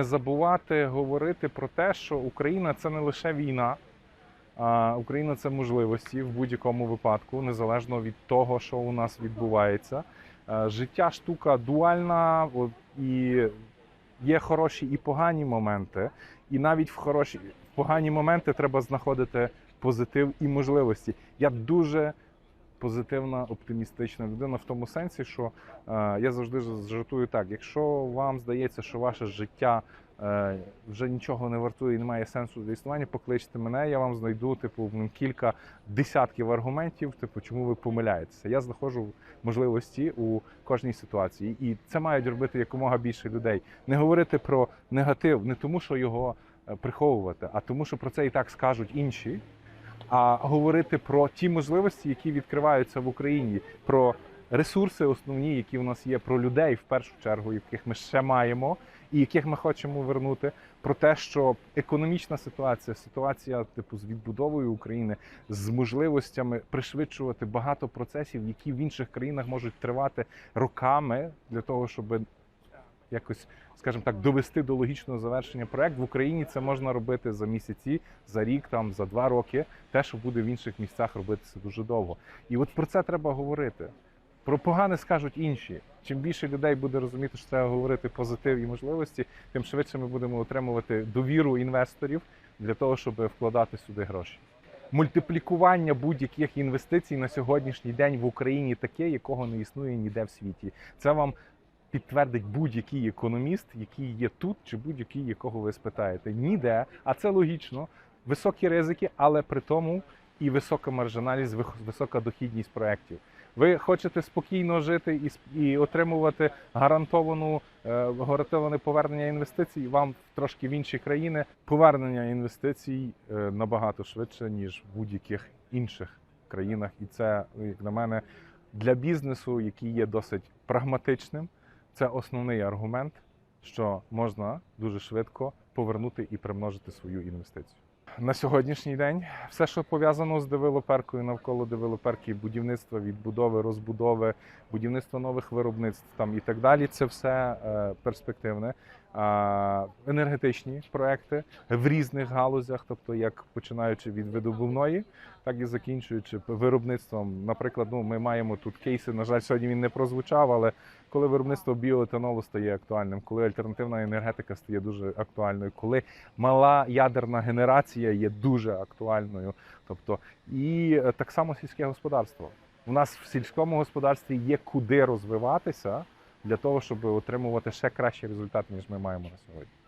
не забувати говорити про те, що Україна це не лише війна, а Україна це можливості в будь-якому випадку, незалежно від того, що у нас відбувається. Е, Життя штука дуальна, і є хороші і погані моменти. І навіть в хороші погані моменти треба знаходити позитив і можливості. Я дуже позитивна, оптимістична людина в тому сенсі, що е, я завжди жартую так: якщо вам здається, що ваше життя е, вже нічого не вартує і немає сенсу для існування, покличте мене, я вам знайду типу кілька десятків аргументів, типу, чому ви помиляєтеся. Я знаходжу можливості у кожній ситуації, і це мають робити якомога більше людей. Не говорити про негатив не тому, що його е, приховувати, а тому, що про це і так скажуть інші. А говорити про ті можливості, які відкриваються в Україні, про ресурси основні, які у нас є, про людей в першу чергу, яких ми ще маємо, і яких ми хочемо вернути, про те, що економічна ситуація, ситуація типу з відбудовою України, з можливостями пришвидшувати багато процесів, які в інших країнах можуть тривати роками для того, щоб якось, скажімо так, довести до логічного завершення проект в Україні. Це можна робити за місяці, за рік, там за два роки. Те, що буде в інших місцях робитися дуже довго. І от про це треба говорити. Про погане скажуть інші. Чим більше людей буде розуміти, що треба говорити позитив і можливості, тим швидше ми будемо отримувати довіру інвесторів для того, щоб вкладати сюди гроші. Мультиплікування будь-яких інвестицій на сьогоднішній день в Україні таке, якого не існує ніде в світі. Це вам підтвердить будь-який економіст, який є тут, чи будь-який, якого ви спитаєте. Ніде, а це логічно. Високі ризики, але при тому і висока маржинальність, вих- висока дохідність проєктів. Ви хочете спокійно жити і, і отримувати гарантовану е, гарантоване повернення інвестицій. Вам трошки в інші країни повернення інвестицій е, набагато швидше ніж в будь-яких інших країнах. І це, як на мене, для бізнесу, який є досить прагматичним, це основний аргумент, що можна дуже швидко повернути і примножити свою інвестицію. На сьогоднішній день все, що пов'язано з девелоперкою, навколо девелоперки, будівництва, відбудови, розбудови, будівництва нових виробництв там і так далі, це все е, перспективне. Енергетичні проекти в різних галузях, тобто як починаючи від видобувної, так і закінчуючи виробництвом. Наприклад, ну ми маємо тут кейси. На жаль, сьогодні він не прозвучав, але коли виробництво біоетанолу стає актуальним, коли альтернативна енергетика стає дуже актуальною, коли мала ядерна генерація є дуже актуальною. Тобто, і е, так само сільське господарство. У нас в сільському господарстві є куди розвиватися для того, щоб отримувати ще кращий результат, ніж ми маємо на сьогодні.